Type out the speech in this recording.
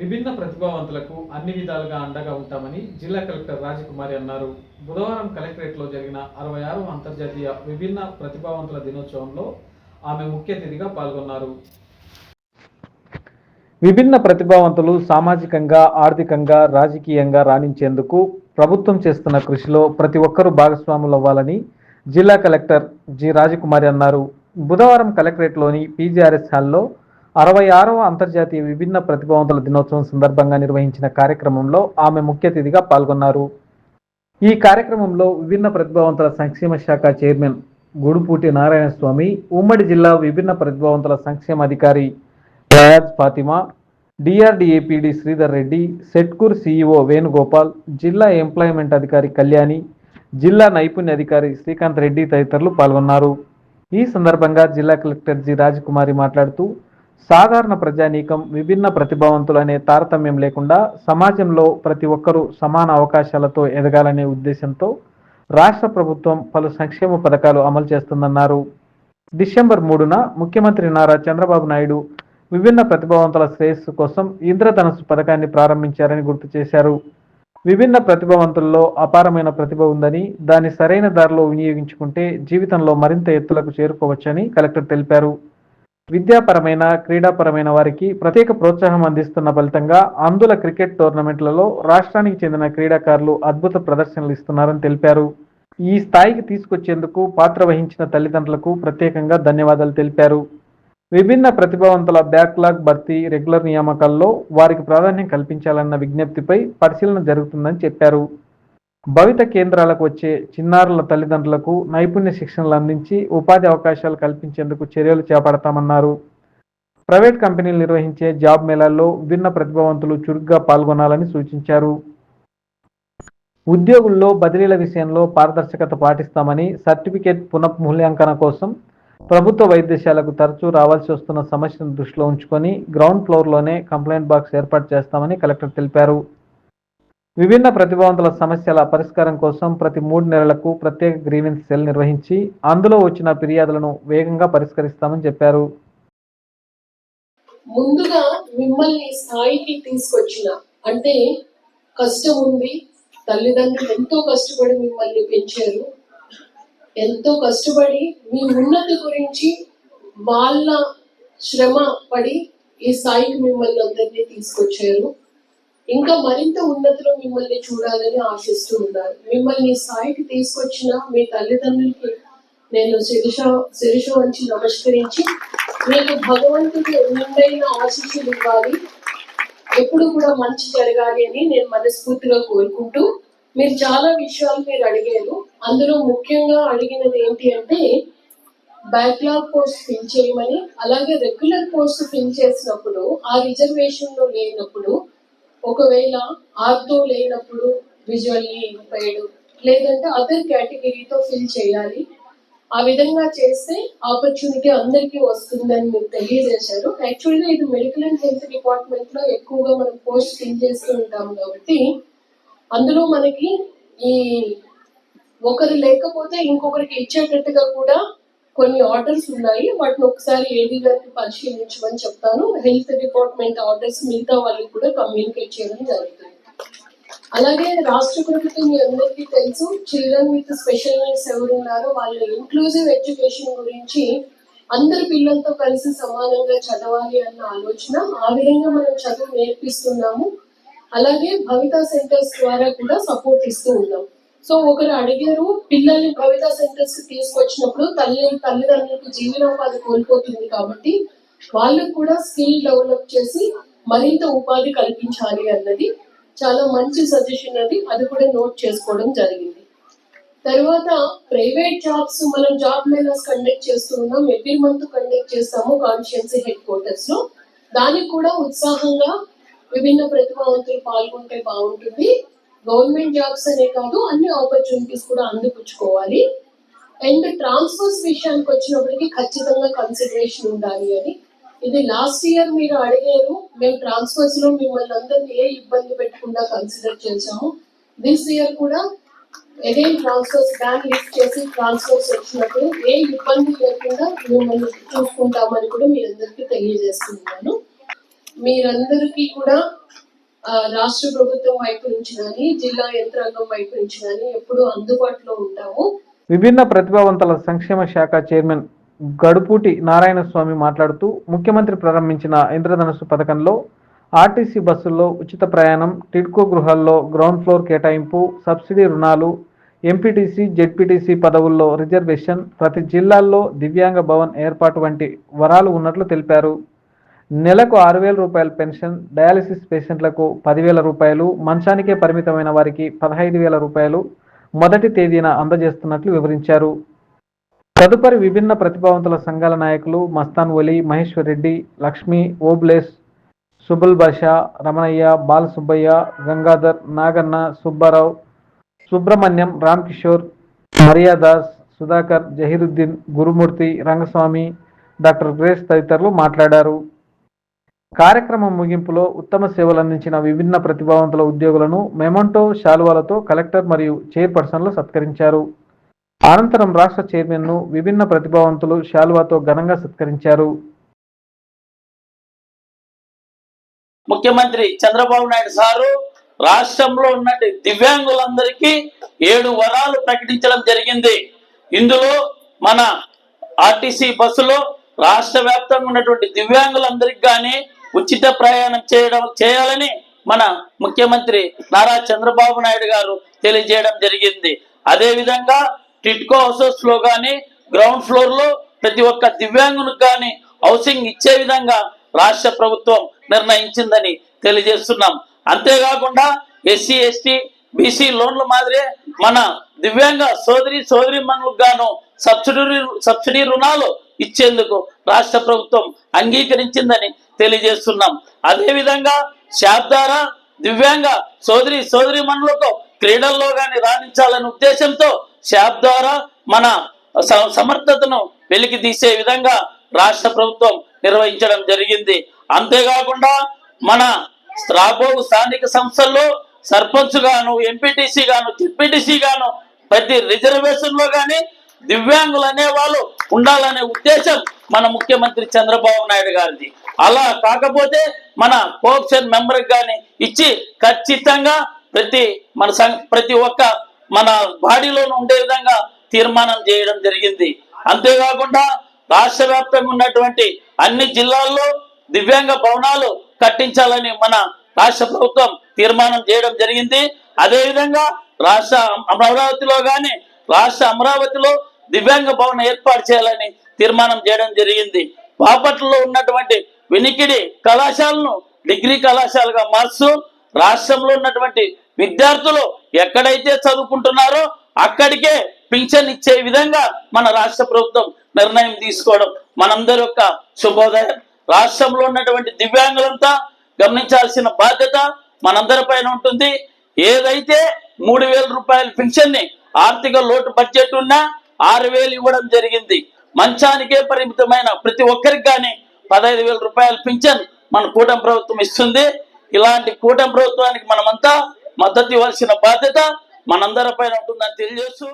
విభిన్న ప్రతిభావంతులకు అన్ని విధాలుగా అండగా ఉంటామని జిల్లా కలెక్టర్ రాజకుమారి అన్నారు. బుధవారం కలెక్టరేట్లో జరిగిన అరవై ఆరు అంతర్జాతీయ విభిన్న ప్రతిభావంతుల దినోత్సవంలో ఆమె ముఖ్య అతిథిగా పాల్గొన్నారు. విభిన్న ప్రతిభావంతులు సామాజికంగా ఆర్థికంగా రాజకీయంగా రాణించేందుకు ప్రభుత్వం చేస్తున్న కృషిలో ప్రతి ఒక్కరూ భాగస్వాములు అవ్వాలని జిల్లా కలెక్టర్ జి రాజకుమారి అన్నారు. బుధవారం కలెక్టరేట్లోని పీజీఆర్ఎస్ హాల్లో అరవై ఆరవ అంతర్జాతీయ విభిన్న ప్రతిభావంతుల దినోత్సవం సందర్భంగా నిర్వహించిన కార్యక్రమంలో ఆమె ముఖ్య అతిథిగా పాల్గొన్నారు. ఈ కార్యక్రమంలో విభిన్న ప్రతిభావంతుల సంక్షేమ శాఖ చైర్మన్ గుడుపూటి నారాయణ స్వామి ఉమ్మడి జిల్లా విభిన్న ప్రతిభావంతుల సంక్షేమ అధికారి Riyaz Fatima DRDA PD Sridhar Reddy Setkur CEO Venugopal జిల్లా ఎంప్లాయ్మెంట్ అధికారి కళ్యాణి జిల్లా నైపుణ్య అధికారి శ్రీకాంత్ రెడ్డి తదితరులు పాల్గొన్నారు. ఈ సందర్భంగా జిల్లా కలెక్టర్ జి రాజకుమారి మాట్లాడుతూ సాధారణ ప్రజానీకం విభిన్న ప్రతిభావంతులు అనే తారతమ్యం లేకుండా సమాజంలో ప్రతి ఒక్కరూ సమాన అవకాశాలతో ఎదగాలనే ఉద్దేశంతో రాష్ట్ర ప్రభుత్వం పలు సంక్షేమ పథకాలు అమలు చేస్తుందన్నారు. డిసెంబర్ మూడున ముఖ్యమంత్రి నారా చంద్రబాబు నాయుడు విభిన్న ప్రతిభావంతుల శ్రేయస్సు కోసం ఇంద్రధనస్సు పథకాన్ని ప్రారంభించారని గుర్తు చేశారు. విభిన్న ప్రతిభావంతుల్లో అపారమైన ప్రతిభ ఉందని దాన్ని సరైన దారిలో వినియోగించుకుంటే జీవితంలో మరింత ఎత్తులకు చేరుకోవచ్చని కలెక్టర్ తెలిపారు. విద్యాపరమైన క్రీడాపరమైన వారికి ప్రత్యేక ప్రోత్సాహం అందిస్తున్న ఫలితంగా అందుల క్రికెట్ టోర్నమెంట్లలో రాష్ట్రానికి చెందిన క్రీడాకారులు అద్భుత ప్రదర్శనలు ఇస్తున్నారని తెలిపారు. ఈ స్థాయికి తీసుకొచ్చేందుకు పాత్ర వహించిన తల్లిదండ్రులకు ప్రత్యేకంగా ధన్యవాదాలు తెలిపారు. విభిన్న ప్రతిభావంతుల బ్యాక్లాగ్ భర్తీ రెగ్యులర్ నియామకాల్లో వారికి ప్రాధాన్యం కల్పించాలన్న విజ్ఞప్తిపై పరిశీలన జరుగుతుందని చెప్పారు. భవిత కేంద్రాలకు వచ్చే చిన్నారుల తల్లిదండ్రులకు నైపుణ్య శిక్షణలు అందించి ఉపాధి అవకాశాలు కల్పించేందుకు చర్యలు చేపడతామన్నారు. ప్రైవేట్ కంపెనీలు నిర్వహించే జాబ్ మేళాల్లో విభిన్న ప్రతిభావంతులు చురుగ్గా పాల్గొనాలని సూచించారు. ఉద్యోగుల్లో బదిలీల విషయంలో పారదర్శకత పాటిస్తామని సర్టిఫికేట్ పునఃమూల్యాంకన కోసం ప్రభుత్వ వైద్యశాలకు తరచూ రావాల్సి వస్తున్న సమస్యను దృష్టిలో ఉంచుకొని గ్రౌండ్ ఫ్లోర్లోనే కంప్లైంట్ బాక్స్ ఏర్పాటు చేస్తామని కలెక్టర్ తెలిపారు. విభిన్న ప్రతిభావంతుల సమస్యల పరిష్కారం కోసం ప్రతి మూడు నెలలకు ప్రత్యేక గ్రీవెన్స్ సెల్ నిర్వహించి అందులో వచ్చిన ఫిర్యాదులను వేగంగా పరిష్కరిస్తామని చెప్పారు. ముందుగా మిమ్మల్ని స్థాయికి తీసుకొచ్చిన అంటే కష్టం ఉంది తల్లిదండ్రులు ఎంతో కష్టపడి మిమ్మల్ని పెంచారు. ఎంతో కష్టపడి మీ ఉన్నతి గురించి వాళ్ళ శ్రమ పడి ఈ స్థాయికి మిమ్మల్ని అందరినీ తీసుకొచ్చారు. ఇంకా మరింత ఉన్నతిలో మిమ్మల్ని చూడాలని ఆశిస్తూ ఉన్నారు. మిమ్మల్ని స్థాయికి తీసుకొచ్చిన మీ తల్లిదండ్రులకి నేను శిరీష శిరీష వంచి నమస్కరించి మీకు భగవంతుడి నిండైన ఆశీస్సులు ఇవ్వాలి. ఎప్పుడు కూడా మంచి జరగాలి అని నేను మనస్ఫూర్తిగా కోరుకుంటూ మీరు చాలా విషయాలు మీరు అడిగారు అందులో ముఖ్యంగా అడిగినది ఏంటి అంటే బ్యాక్లాగ్ పోస్ట్ ఫిల్ చేయమని అలాగే రెగ్యులర్ పోస్ట్ ఫిల్ చేసినప్పుడు ఆ రిజర్వేషన్లో లేనప్పుడు ఒకవేళ ఆర్థో లేనప్పుడు విజువల్లీ ఇంపైర్డ్ లేదంటే అదర్ కేటగిరీతో ఫిల్ చేయాలి. ఆ విధంగా చేస్తే ఆపర్చునిటీ అందరికీ వస్తుందని మీరు తెలియజేశారు. యాక్చువల్గా ఇది మెడికల్ అండ్ హెల్త్ డిపార్ట్మెంట్లో ఎక్కువగా మనం పోస్ట్ ఫిల్ చేస్తూ ఉంటాం కాబట్టి అందులో మనకి ఈ ఒకరు లేకపోతే ఇంకొకరికి ఇచ్చేటట్టుగా కూడా కొన్ని ఆర్డర్స్ ఉన్నాయి. వాటిని ఒకసారి ఏడీ గారికి పరిశీలించమని చెప్తాను. హెల్త్ డిపార్ట్మెంట్ ఆర్డర్స్ మిగతా వాళ్ళకి కూడా కమ్యూనికేట్ చేయడం జరుగుతుంది. అలాగే రాష్ట్ర ప్రభుత్వం మీ అందరికీ తెలుసు చిల్డ్రన్ విత్ స్పెషల్ నీడ్స్ ఎవరు ఉన్నారో వాళ్ళ ఇంక్లూజివ్ ఎడ్యుకేషన్ గురించి అందరి పిల్లలతో కలిసి సమానంగా చదవాలి అన్న ఆలోచన. ఆ విధంగా మనం చదువు నేర్పిస్తున్నాము. అలాగే భవిత సెంటర్స్ ద్వారా కూడా సపోర్ట్ ఇస్తూ ఉన్నాం. సో ఒకరు అడిగారు పిల్లల్ని కవితా సెంటర్స్ తీసుకొచ్చినప్పుడు తల్లి తల్లిదండ్రులకు జీవనోపాధి కోల్పోతుంది కాబట్టి వాళ్ళకు కూడా స్కిల్ డెవలప్ చేసి మరింత ఉపాధి కల్పించాలి అన్నది చాలా మంచి సజెషన్ అది. అది కూడా నోట్ చేసుకోవడం జరిగింది. తర్వాత ప్రైవేట్ జాబ్స్ మనం జాబ్ మేళాస్ కండక్ట్ చేస్తూ ఉన్నాం. ఎవ్రీ మంత్ కండక్ట్ చేస్తాము కాన్షియన్సీ హెడ్ క్వార్టర్స్లో. దానికి కూడా ఉత్సాహంగా విభిన్న ప్రతిభావంతులు పాల్గొంటే బాగుంటుంది. గవర్నమెంట్ జాబ్స్ అనే కాదు అన్ని ఆపర్చునిటీస్ కూడా అందిపుచ్చుకోవాలి. అండ్ ట్రాన్స్ఫర్స్ విషయానికి వచ్చినప్పటికీ ఖచ్చితంగా కన్సిడరేషన్ ఉండాలి అని. ఇది లాస్ట్ ఇయర్ మీరు అడిగారు మేము ట్రాన్స్ఫర్స్లో మిమ్మల్ని అందరినీ ఏ ఇబ్బంది పెట్టకుండా కన్సిడర్ చేశాము. దిస్ ఇయర్ కూడా అగైన్ ట్రాన్స్ఫర్స్ బ్యాన్ లిస్ట్ చేసి ట్రాన్స్ఫర్స్ వచ్చినప్పుడు ఏ ఇబ్బంది లేకుండా మిమ్మల్ని చూసుకుంటామని కూడా మీ అందరికీ తెలియజేస్తున్నాను. మీరందరికీ కూడా రాష్ట్ర ప్రభుత్వం వైపు నుంచి కానీ జిల్లా యంత్రాంగం వైపు నుంచి కానీ ఎప్పుడూ అందుబాటులో ఉంటాము. విభిన్న ప్రతిభావంతుల సంక్షేమ శాఖ చైర్మన్ గడుపూటి నారాయణ స్వామి మాట్లాడుతూ ముఖ్యమంత్రి ప్రారంభించిన ఇంద్రధనస్సు పథకంలో ఆర్టీసీ బస్సుల్లో ఉచిత ప్రయాణం టిడ్కో గృహాల్లో గ్రౌండ్ ఫ్లోర్ కేటాయింపు సబ్సిడీ రుణాలు ఎంపీటీసీ జెడ్పీటీసీ పదవుల్లో రిజర్వేషన్ ప్రతి జిల్లాల్లో దివ్యాంగ భవన్ ఏర్పాటు వంటి వరాలు ఉన్నట్లు తెలిపారు. నెలకు ఆరు వేల రూపాయల పెన్షన్ డయాలసిస్ పేషెంట్లకు పదివేల రూపాయలు మంచానికే పరిమితమైన వారికి పదహైదు వేల రూపాయలు మొదటి తేదీన అందజేస్తున్నట్లు వివరించారు. తదుపరి విభిన్న ప్రతిభావంతుల సంఘాల నాయకులు మస్తాన్ ఒలి మహేశ్వర్ రెడ్డి లక్ష్మి ఓబ్లేస్ సుబుల్ బాషా రమణయ్య బాలసుబ్బయ్య గంగాధర్ నాగన్న సుబ్బారావు సుబ్రహ్మణ్యం రామ్కిషోర్ మరియాదాస్ సుధాకర్ జహీరుద్దీన్ గురుమూర్తి రంగస్వామి డాక్టర్ గ్రేస్ తదితరులు మాట్లాడారు. కార్యక్రమం ముగింపులో ఉత్తమ సేవలు అందించిన విభిన్న ప్రతిభావంతుల ఉద్యోగులను మెమంటో శాలువాలతో కలెక్టర్ మరియు చైర్పర్సన్లు సత్కరించారు. అనంతరం రాష్ట్ర చైర్మన్ను విభిన్న ప్రతిభావంతులు శాలువాతో ఘనంగా సత్కరించారు. ముఖ్యమంత్రి చంద్రబాబు నాయుడు సారు రాష్ట్రంలో ఉన్న దివ్యాంగులందరికీ ఏడు వరాలు ప్రకటించడం జరిగింది. ఇందులో మన ఆర్టీసీ బస్సులో రాష్ట్ర వ్యాప్తంగా ఉన్నటువంటి దివ్యాంగులందరికీ కానీ ఉచిత ప్రయాణం చేయడం చేయాలని మన ముఖ్యమంత్రి నారా చంద్రబాబు నాయుడు గారు తెలియజేయడం జరిగింది. అదే విధంగా టిట్కో హౌసెస్లో కానీ గ్రౌండ్ ఫ్లోర్లో ప్రతి ఒక్క దివ్యాంగునికి కానీ హౌసింగ్ ఇచ్చే విధంగా రాష్ట్ర ప్రభుత్వం నిర్ణయించిందని తెలియజేస్తున్నాం. అంతేకాకుండా ఎస్సీ ఎస్టీ బీసీ లోన్ల మాదిరే మన దివ్యాంగ సోదరి సోదరి మనులకు గాను సబ్సిడీ సబ్సిడీ రుణాలు ఇచ్చేందుకు రాష్ట్ర ప్రభుత్వం అంగీకరించిందని తెలియజేస్తున్నాం. అదే విధంగా శాప్ ద్వారా దివ్యాంగ సోదరి సోదరి మనులతో క్రీడల్లో గాని రాణించాలనే ఉద్దేశంతో శాప్ ద్వారా మన స- సమర్థతను వెలికి తీసే విధంగా రాష్ట్ర ప్రభుత్వం నిర్వహించడం జరిగింది. అంతేకాకుండా మన రాబో స్థానిక సంస్థల్లో సర్పంచ్ గాను ఎంపీటీసీ గాను డిప్యూటీసీ గాను ప్రతి రిజర్వేషన్లో గాని దివ్యాంగులు అనే వాళ్ళు ఉండాలనే ఉద్దేశం మన ముఖ్యమంత్రి చంద్రబాబు నాయుడు గారిది. అలా కాకపోతే మన కోఆప్షన్ మెంబర్ కానీ ఇచ్చి ఖచ్చితంగా ప్రతి మన సం- ప్రతి ఒక్క మన బాడీలోనూ ఉండే విధంగా తీర్మానం చేయడం జరిగింది. అంతేకాకుండా రాష్ట్ర వ్యాప్తంగా ఉన్నటువంటి అన్ని జిల్లాల్లో దివ్యాంగ భవనాలు కట్టించాలని మన రాష్ట్ర ప్రభుత్వం తీర్మానం చేయడం జరిగింది. అదేవిధంగా రాష్ట్ర అమరావతిలో కానీ రాష్ట్ర అమరావతిలో దివ్యాంగ భవనం ఏర్పాటు చేయాలని తీర్మానం చేయడం జరిగింది. బాపట్లలో ఉన్నటువంటి వినికిడి కళాశాలను డిగ్రీ కళాశాలగా మార్చు. రాష్ట్రంలో ఉన్నటువంటి విద్యార్థులు ఎక్కడైతే చదువుకుంటున్నారో అక్కడికే పింఛన్ ఇచ్చే విధంగా మన రాష్ట్ర ప్రభుత్వం నిర్ణయం తీసుకోవడం మనందరి యొక్క శుభోదయం. రాష్ట్రంలో ఉన్నటువంటి దివ్యాంగులంతా గమనించాల్సిన బాధ్యత మనందరి పైన ఉంటుంది. ఏదైతే మూడు వేల రూపాయల పింఛన్ని ఆర్థిక లోటు బడ్జెట్ ఉన్నా ఆరు వేలు ఇవ్వడం జరిగింది. మంచానికే పరిమితమైన ప్రతి ఒక్కరికి కానీ పదహైదు వేల రూపాయలు పింఛన్ మన కూటమి ప్రభుత్వం ఇస్తుంది. ఇలాంటి కూటమి ప్రభుత్వానికి మనమంతా మద్దతు ఇవ్వాల్సిన బాధ్యత మనందరి పైన ఉంటుందని తెలియజేస్తూ